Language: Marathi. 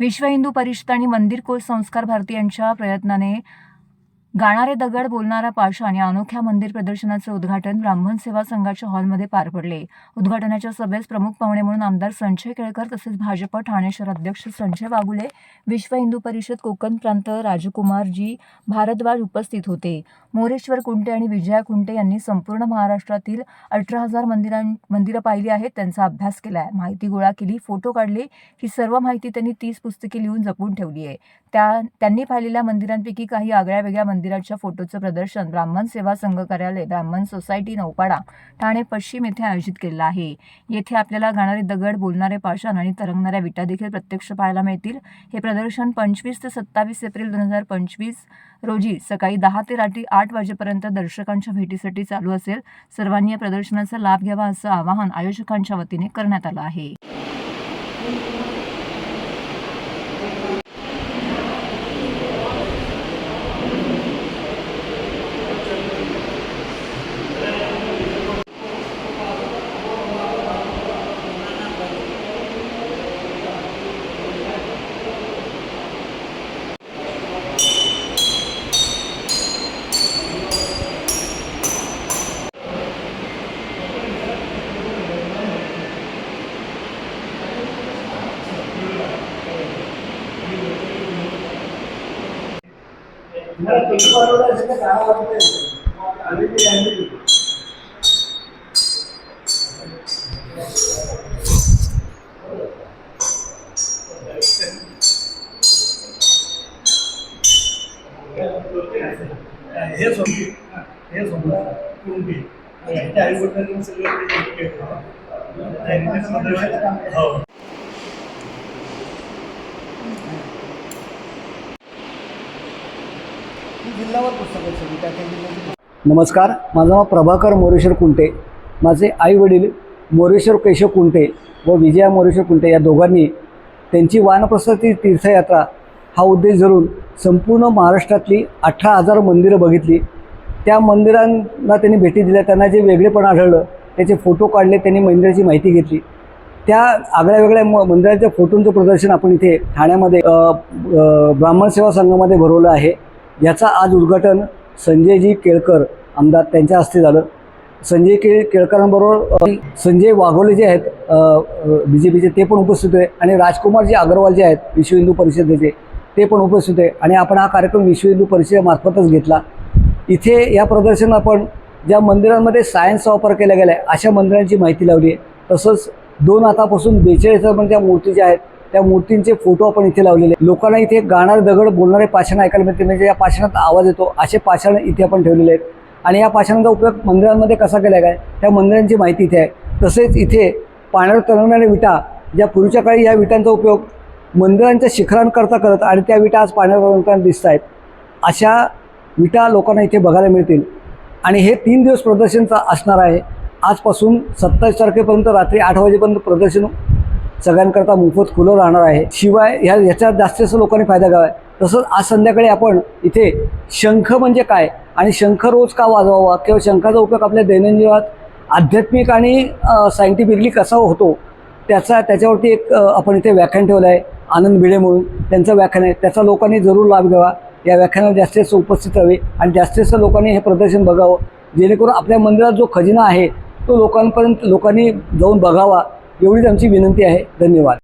विश्व हिंदू परिषद आणि मंदिर कोल संस्कार भारती यांच्या प्रयत्नाने गाणारे दगड बोलणारा पाषाण या अनोख्या मंदिर प्रदर्शनाचं उद्घाटन ब्राह्मण सेवा संघाच्या हॉलमध्ये पार पडले. उद्घाटनाच्या सभेस प्रमुख पाहुणे म्हणून आमदार संजय केळकर तसेच भाजप ठाणे शहर अध्यक्ष संजय वागुले विश्व हिंदू परिषद कोकण प्रांत राजकुमारजी भारद्वाज उपस्थित होते. मोरेश्वर कुंटे आणि विजया कुंटे यांनी संपूर्ण महाराष्ट्रातील अठरा हजार मंदिरां मंदिरं पाहिली आहेत त्यांचा अभ्यास केला आहे माहिती गोळा केली फोटो काढले ही सर्व माहिती त्यांनी तीस पुस्तके लिहून जपून ठेवली आहे. त्या त्यांनी पाहिलेल्या मंदिरांपैकी काही आगळ्या वेगळ्या मंदिराच्या फोटोचं प्रदर्शन ब्राह्मण सेवा संघ कार्यालय ब्राह्मण सोसायटी नौपाडा ठाणे पश्चिम येथे आयोजित केलेलं आहे. येथे आपल्याला गाणारे दगड बोलणारे पाषाण आणि तरंगणाऱ्या विटा देखील प्रत्यक्ष पाहायला मिळतील. हे प्रदर्शन पंचवीस ते सत्तावीस एप्रिल दोन हजार पंचवीस रोजी सकाळी दहा ते रात्री आठ वाजेपर्यंत दर्शकांच्या भेटीसाठी चालू असेल. सर्वांनी या प्रदर्शनाचा लाभ घ्यावा असं आवाहन आयोजकांच्या वतीने करण्यात आलं आहे. हे सोडली हे सोडलं कुंभी त्यांच्या आई वडिलांनी सगळं ते केलं. त्यांनी ते सगळं- हो जिल्हावर पुस्तक आहे सगळी त्या त्या जिल्ह्याची नमस्कार माझं नाव प्रभाकर मोरेश्वर कुंटे. माझे आई वडील मोरेश्वर केशव कुंटे व विजया मोरेश्वर कुंटे या दोघांनी त्यांची वानप्रस्थाची तीर्थयात्रा हा उद्देश धरून संपूर्ण महाराष्ट्रातली अठरा हजार मंदिरं बघितली. त्या मंदिरांना त्यांनी भेटी दिल्या त्यांना जे वेगळेपण आढळलं त्याचे फोटो काढले त्यांनी मंदिराची माहिती घेतली. त्या आगळ्या वेगळ्या म मंदिराच्या फोटोंचं प्रदर्शन आपण इथे ठाण्यामध्ये ब्राह्मण सेवा संघामध्ये भरवलं आहे. याचा आज उद्घाटन संजयजी केळकर आमदार त्यांच्या हस्ते झालं. संजय के केळकरांबरोबर संजय वाघोले जे आहेत बी जे पीचे ते पण उपस्थित आहे आणि राजकुमार जे अग्रवाल जे आहेत विश्व हिंदू परिषदेचे ते पण उपस्थित आहे आणि आपण हा कार्यक्रम विश्व हिंदू परिषदेमार्फतच घेतला. इथे या प्रदर्शनात आपण ज्या मंदिरांमध्ये सायन्सचा वापर केला गेला आहे अशा मंदिरांची माहिती लावली आहे. तसंच दोन हातापासून बेचाळीस पण त्या मूर्ती ज्या आहेत त्या मूर्तींचे फोटो आपण इथे लावलेले लोकांना इथे गाणारे दगड बोलणारे पाषाण ऐकायला मिळते म्हणजे या पाषाणात आवाज येतो. असे पाषाण इथे आपण ठेवलेले आहेत. आणि या पाषाणांचा उपयोग मंदिरांमध्ये कसा केला काय? त्या मंदिरांची माहिती इथे आहे. तसेच इथे पाण्यावर तरंगणाऱ्या विटा ज्या पूर्वीच्या काळी या विटांचा उपयोग मंदिरांच्या शिखरांकरता करत आणि त्या विटा आज पाण्यावर तरंगताना दिसत आहेत. अशा विटा लोकांना इथे बघायला मिळतील. आणि हे तीन दिवस प्रदर्शनचं असणार आहे. आजपासून सत्तावीस तारखेपर्यंत रात्री आठ वाजेपर्यंत प्रदर्शन सगळ्यांकरता मोफत खुलं राहणार आहे. शिवाय ह्या ह्याच्यात जास्तीत जास्त लोकांनी फायदा घ्यावा. तसंच आज संध्याकाळी आपण इथे शंख म्हणजे काय? आणि शंख रोज का वाजवावा? किंवा शंखाचा उपयोग आपल्या दैनंदिन जीवनात आध्यात्मिक आणि सायंटिफिकली कसा होतो? त्याचा त्याच्यावरती एक आपण इथे व्याख्यान ठेवलं आहे आनंद भिडे म्हणून त्यांचं व्याख्यान आहे. त्याचा लोकांनी जरूर लाभ घ्यावा. या व्याख्यानाला जास्तीत जास्त उपस्थित राहावे आणि जास्तीत जास्त लोकांनी हे प्रदर्शन बघावं. जेणेकरून आपल्या मंदिरात जो खजिना आहे तो लोकांपर्यंत लोकांनी जाऊन बघावा. एवढीच आमची विनंती आहे. धन्यवाद.